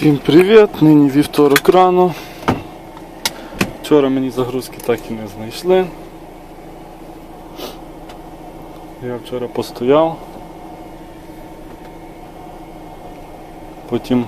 Всім привіт! Нині вівторок рано. Вчора мені загрузки так і не знайшли. Я вчора постояв. Потім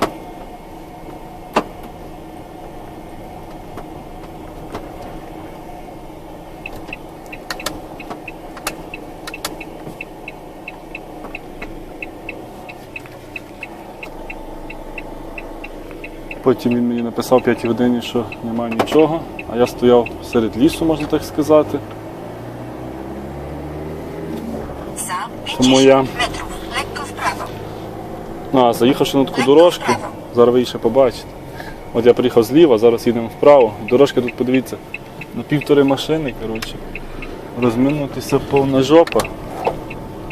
Потім він мені написав в 5 годині, що немає нічого, а я стояв серед лісу, можна так сказати. Тому я-. Ну, а заїхавши на таку дорожку, зараз ви ще побачите. От я приїхав зліва, зараз їдемо вправо. Дорожка тут, подивіться, на півтори машини, коротше. Розминутися повна жопа.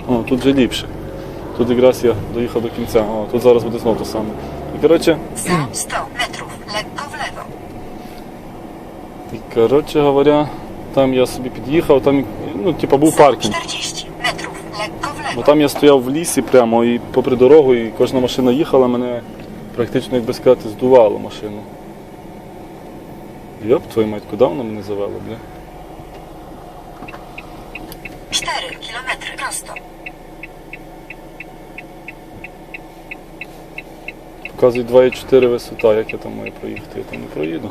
О, тут вже ліпше. Тут якраз я доїхав до кінця. О, тут зараз буде знову те саме. І коротше, Za 100 metrów, lekko w lewo. і, коротше говоря, там я собі під'їхав, там ну, типа, був Za паркінг. 40 metrów, lekko w Бо lewo. там я стояв в лісі прямо і попри дорогу, і кожна машина їхала, мене практично, як би сказати, здувало машину. Йоп, твою мать, куди вона мене завела, бля? 4 kilometry prosto. Показує 2,4 висота, як я там маю проїхати, я там не проїду.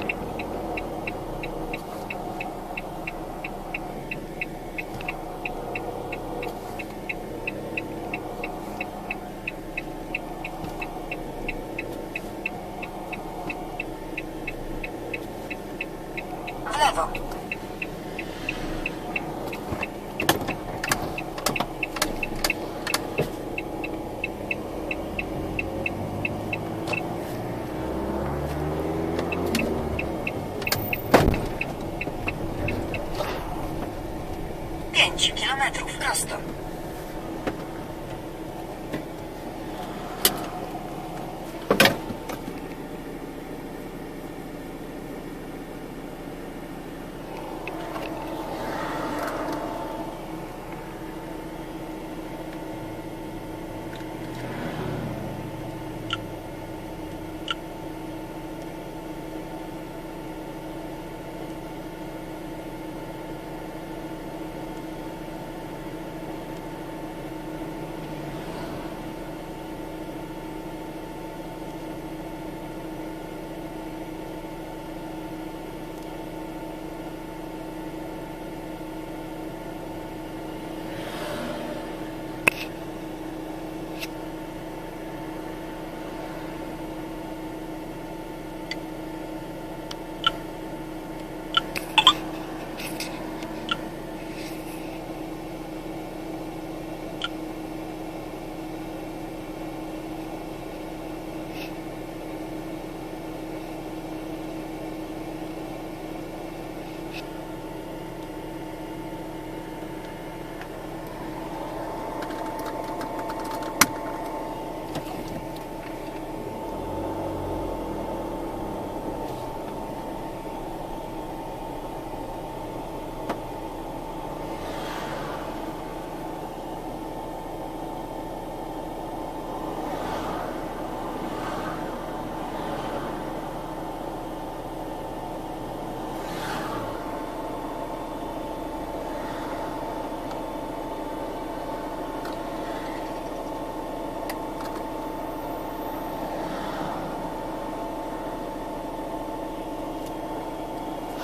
5 km prosto.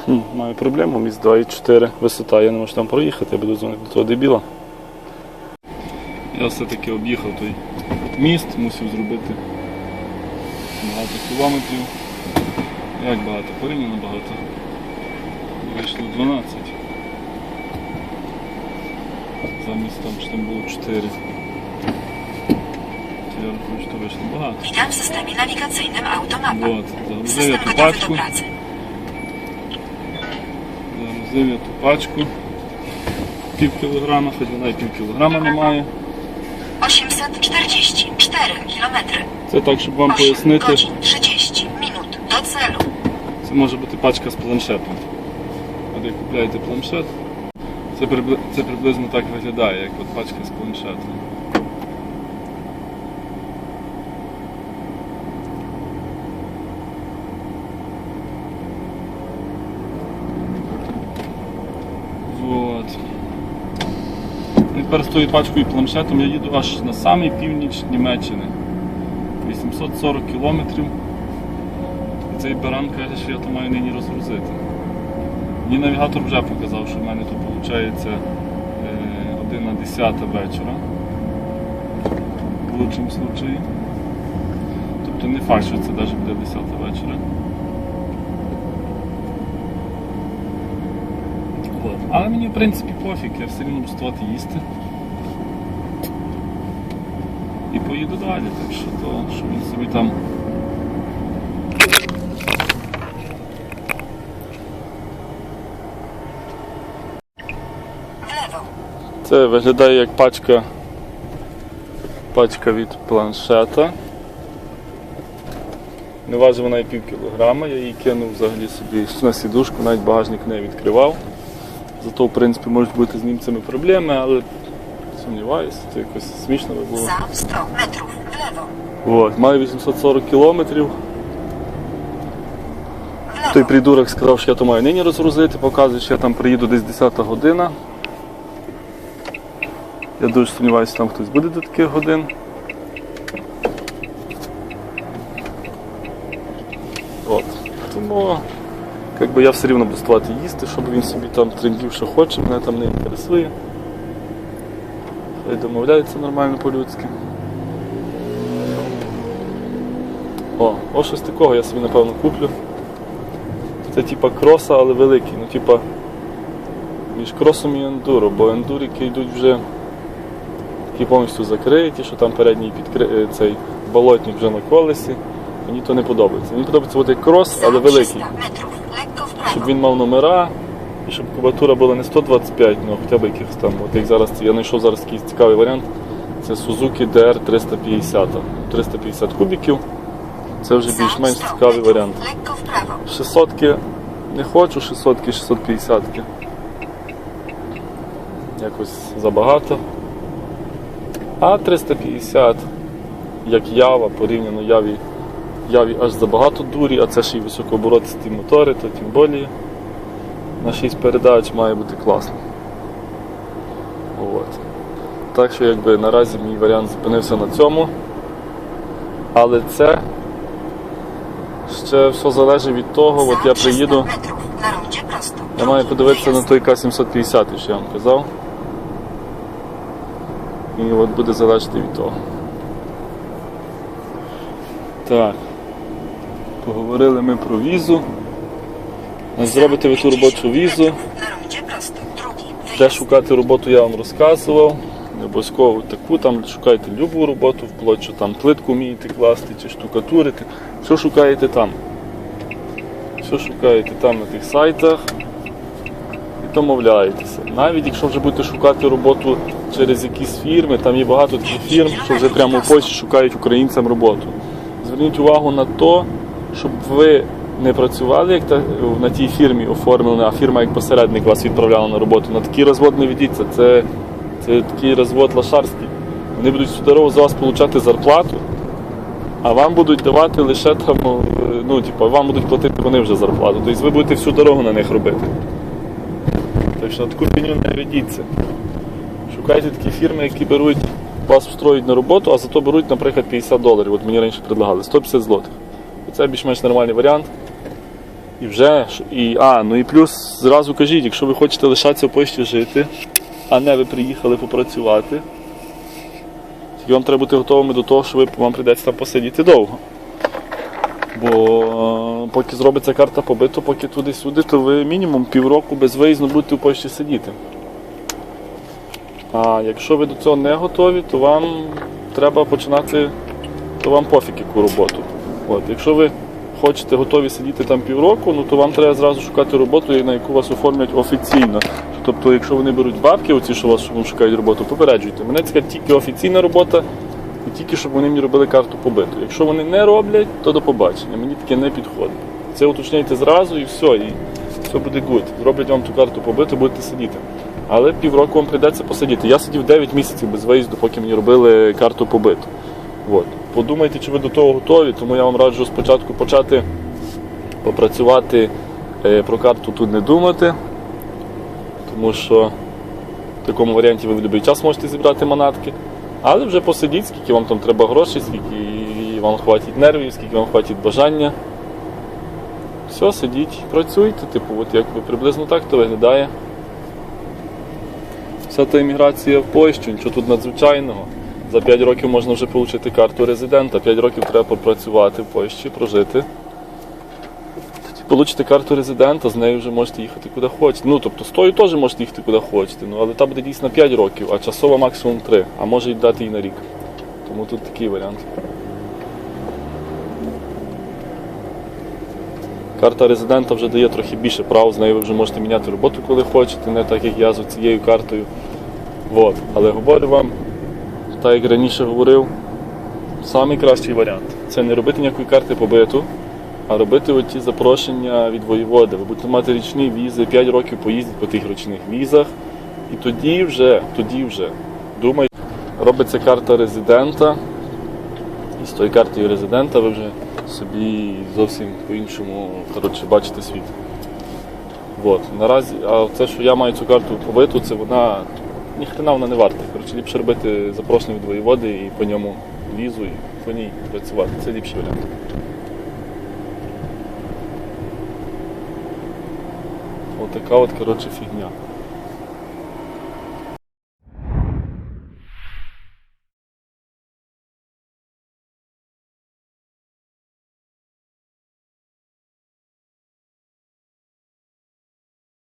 Хм, маю проблему, міст 2,4 висота, я не можу там проїхати, я буду дзвонити до того дебіла. Я все-таки об'їхав той міст, мусив зробити багато кілометрів. Як багато? Порівняно багато. Вийшло 12. Замість там, що там було 4. Я рахую, що вийшло багато. Witam w systemie nawigacyjnym Automapa. Вот, загрузив я System ту gotowy do пачку. pracy. Я ту пачку. Пів кілограма, хоч вона і пів кілограма не має. 844 кілометри. Це так, щоб вам 8 пояснити, godzin 30 минут до целу. це може бути пачка з планшетом. Як купляєте планшет, це, прибли- це приблизно так виглядає, як от пачка з планшетом. Тепер з тою пачкою планшетом я їду аж на самий північ Німеччини. 840 кілометрів. І цей баран каже, що я то маю нині розгрузити. Мені навігатор вже показав, що в мене тут виходить 1 на 10 вечора. В лучшому случаї. Тобто не факт, що це навіть буде 10 вечора. От. Але мені в принципі пофіг, я все рівно буду вставати їсти. І поїду далі, так що то, що він собі там. Це виглядає як пачка, пачка від планшета. Не важить вона і пів кілограма, я її кинув взагалі собі на сідушку, навіть багажник не відкривав. Зато, в принципі, можуть бути з німцями проблеми, але сумніваюся, це якось смішно би було. Za 100 metrów. W lewo. От, маю 840 кілометрів. Той придурок сказав, що я то маю нині розгрузити, показує, що я там приїду десь 10 година. Я дуже сумніваюся, там хтось буде до таких годин. От. Тому як би, я все рівно буду ставати їсти, щоб він собі там трендів, що хоче, мене там не інтересує. Хай домовляється нормально по-людськи. О, ось щось такого я собі напевно куплю. Це типа кроса, але великий. Ну, типа між кросом і ендуро, бо ендурики йдуть вже такі повністю закриті, що там передній підкри... е, цей болотник вже на колесі. Мені то не подобається. Мені подобається як крос, але великий. 300 metrów. Lekko w Щоб він мав номера і щоб кубатура була не 125, ну хоча б якихось там. От як зараз я знайшов зараз такий цікавий варіант. Це Suzuki DR 350. 350 кубіків. Це вже більш-менш цікавий варіант. Lekko w prawo. 600 не хочу, 600 ки 650 ки Якось забагато. А 350, як Ява, порівняно Яві, Яві аж забагато дурі, а це ще й високооборотисті мотори, то тим більше на 6 передач має бути класно. От. Так що якби наразі мій варіант зупинився на цьому. Але це ще все залежить від того, от я приїду. Я маю подивитися на той К-750, що я вам казав. І от буде залежати від того. Так. Поговорили ми про візу. Зробите ви ту робочу візу. Де шукати роботу я вам розказував. Не обов'язково таку, там шукайте любу роботу, вплоть, що там плитку вмієте класти чи штукатурити. Що шукаєте там? Що шукаєте там на тих сайтах і домовляєтеся. Навіть якщо вже будете шукати роботу через якісь фірми, там є багато таких фірм, що вже прямо в Польщі шукають українцям роботу. Зверніть увагу на те, щоб ви не працювали як та, на тій фірмі оформлена, а фірма як посередник вас відправляла на роботу. На такий розвод не ведіться. Це, це такий розвод лошарський. Вони будуть дорогу за вас отримати зарплату, а вам будуть давати лише там, е, ну, типу, вам будуть платити вони вже зарплату. Тобто ви будете всю дорогу на них робити. Так що на таку фіню не ведіться. Шукайте такі фірми, які беруть, вас встроюють на роботу, а зато беруть, наприклад, 50 доларів. От мені раніше предлагали 150 злотих. Це більш-менш нормальний варіант. І вже, і, а, ну і плюс зразу кажіть, якщо ви хочете лишатися в Польщі жити, а не ви приїхали попрацювати, тільки вам треба бути готовими до того, що ви, вам прийдеться там посидіти довго. Бо е, поки зробиться карта побиту, поки туди-сюди, то ви мінімум півроку безвиїзно будете в Польщі сидіти. А якщо ви до цього не готові, то вам треба починати, то вам пофіг яку роботу. От, якщо ви хочете готові сидіти там півроку, ну то вам треба зразу шукати роботу, на яку вас оформлять офіційно. Тобто, якщо вони беруть бабки, оці, що вас шукають роботу, попереджуйте. Мене цікавить тільки офіційна робота, і тільки щоб вони мені робили карту побиту. Якщо вони не роблять, то до побачення. Мені таке не підходить. Це уточняйте зразу і все, і все буде гуд. Зроблять вам ту карту побиту, будете сидіти. Але півроку вам прийдеться посидіти. Я сидів 9 місяців без виїзду, поки мені робили карту побиту. От. Подумайте, чи ви до того готові, тому я вам раджу спочатку почати попрацювати е, про карту тут не думати, тому що В такому варіанті ви в будь-який час можете зібрати манатки. Але вже посидіть, скільки вам там треба грошей, скільки вам хватить нервів, скільки вам хватить бажання. Все, сидіть, працюйте, типу, от якби приблизно так то виглядає. Вся та імміграція в Польщу, нічого тут надзвичайного. За 5 років можна вже отримати карту резидента, 5 років треба попрацювати в Польщі, прожити. Получите карту резидента, з нею вже можете їхати куди хочете. Ну, тобто з тою теж можете їхати куди хочете, ну, але та буде дійсно 5 років, а часова максимум 3, а може й дати і на рік. Тому тут такий варіант. Карта резидента вже дає трохи більше прав, з нею ви вже можете міняти роботу, коли хочете, не так як я з цією картою. От. Але говорю вам, так як раніше говорив, найкращий варіант це не робити ніякої карти побиту, а робити оті запрошення від воєводи. Ви будете мати річні візи, 5 років поїздити по тих річних візах. І тоді вже, тоді вже думайте, робиться карта резидента. І з тою картою резидента ви вже собі зовсім по-іншому коротше, бачите світ. От. Наразі, а це, що я маю цю карту побиту, це вона ніхрена вона не варта. Коротше, ліпше робити запрошення від воєводи і по ньому візу і по ній працювати. Це ліпший варіант. Отака от, коротше, фігня.